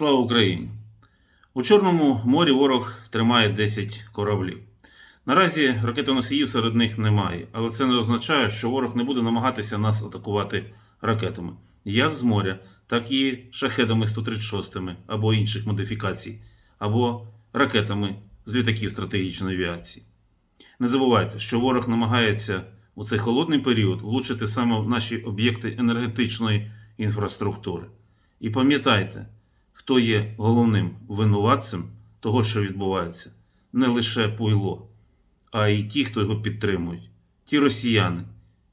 Слава Україні! У Чорному морі ворог тримає 10 кораблів. Наразі ракетоносіїв серед них немає, але це не означає, що ворог не буде намагатися нас атакувати ракетами, як з моря, так і шахедами 136 або інших модифікацій, або ракетами з літаків стратегічної авіації. Не забувайте, що ворог намагається у цей холодний період влучити саме в наші об'єкти енергетичної інфраструктури. І пам'ятайте, хто є головним винуватцем того, що відбувається, не лише Пуйло, а й ті, хто його підтримують, ті росіяни,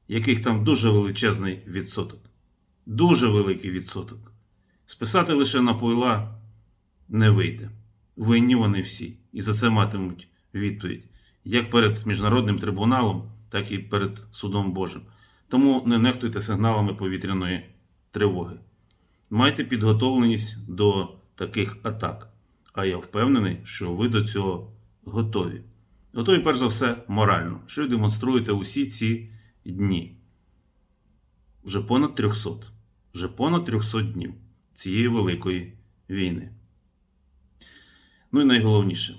яких там дуже величезний відсоток. Дуже великий відсоток. Списати лише на Пуйла не вийде. Винні вони всі, і за це матимуть відповідь як перед міжнародним трибуналом, так і перед судом Божим. Тому не нехтуйте сигналами повітряної тривоги. Майте підготовленість до таких атак. А я впевнений, що ви до цього готові. Готові, перш за все, морально, що й демонструєте усі ці дні. Вже понад 300, вже понад 300 днів цієї великої війни. Ну і найголовніше.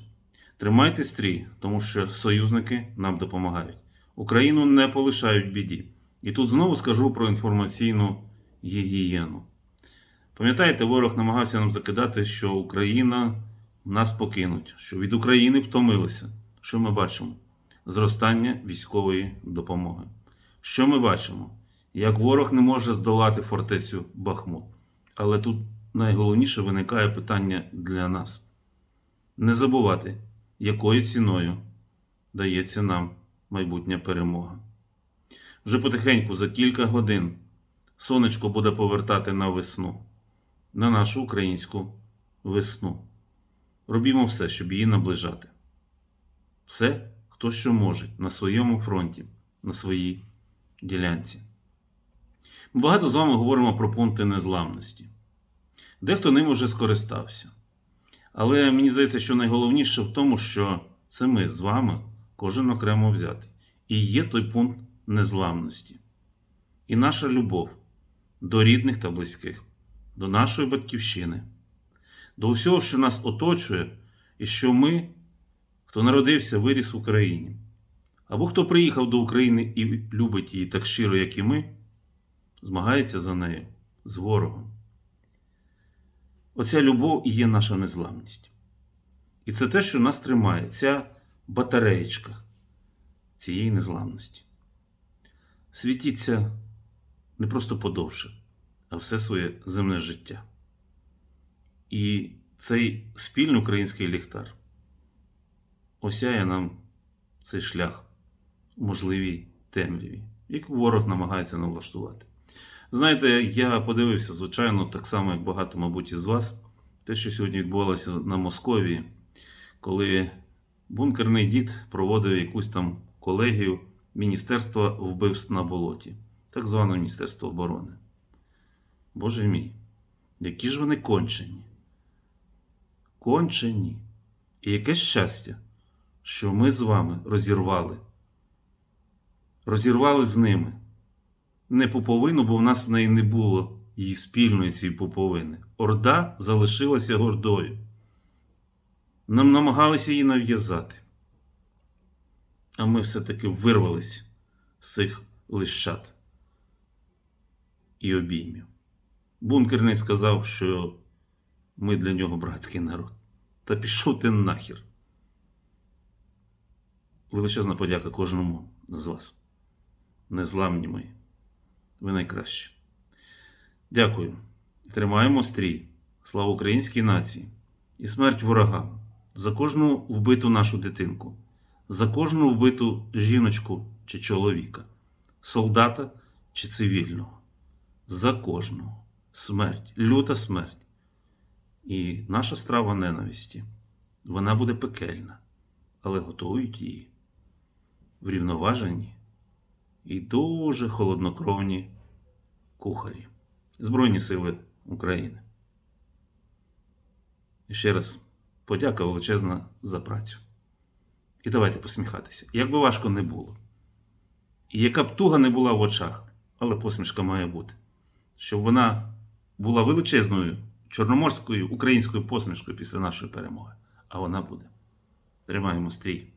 Тримайте стрій, тому що союзники нам допомагають. Україну не полишають біді. І тут знову скажу про інформаційну гігієну. Пам'ятаєте, ворог намагався нам закидати, що Україна нас покинуть, що від України втомилися. Що ми бачимо? Зростання військової допомоги. Що ми бачимо? Як ворог не може здолати фортецю Бахмут. Але тут найголовніше виникає питання для нас: не забувати, якою ціною дається нам майбутня перемога. Вже потихеньку за кілька годин сонечко буде повертати на весну, на нашу українську весну. Робімо все, щоб її наближати. Все, хто що може на своєму фронті, на своїй ділянці. Ми багато з вами говоримо про пункти незламності. Дехто ним уже скористався. Але мені здається, що найголовніше в тому, що це ми з вами, кожен окремо взятий. І є той пункт незламності. І наша любов до рідних та близьких, до нашої батьківщини, до усього, що нас оточує, і що ми, хто народився, виріс в Україні, або хто приїхав до України і любить її так щиро, як і ми, змагається за нею з ворогом. Оця любов і є наша незламність. І це те, що нас тримає, ця батареєчка цієї незламності. Світіться не просто подовше, все своє земне життя. І цей спільний український ліхтар осяє нам цей шлях у можливій темряві, яку ворог намагається нам влаштувати. Знаєте, я подивився, звичайно, так само, як багато, мабуть, із вас, те, що сьогодні відбувалося на Московії, коли бункерний дід проводив якусь там колегію Міністерства вбивств на болоті, так зване Міністерство оборони. Боже мій, які ж вони кончені. Кончені. І яке щастя, що ми з вами розірвали. Розірвали з ними не пуповину, бо в нас в неї не було її спільної цієї пуповини. Орда залишилася гордою. Нам намагалися її нав'язати. А ми все-таки вирвались з цих лищат і обіймів. Бункерний сказав, що ми для нього братський народ. Та пішов ти нахер. Величезна подяка кожному з вас. Незламні мої. Ви найкращі. Дякую. Тримаємо стрій. Слава українській нації і смерть ворогам за кожну вбиту нашу дитинку, за кожну вбиту жіночку чи чоловіка, солдата чи цивільного. За кожного смерть, люта смерть. І наша страва ненависті. Вона буде пекельна, але готують її врівноважені і дуже холоднокровні кухарі Збройні Сили України. І ще раз подяка величезна за працю. І давайте посміхатися. Як би важко не було. І яка б туга не була в очах, але посмішка має бути. Щоб вона була величезною чорноморською українською посмішкою після нашої перемоги. А вона буде. Тримаємо стрій.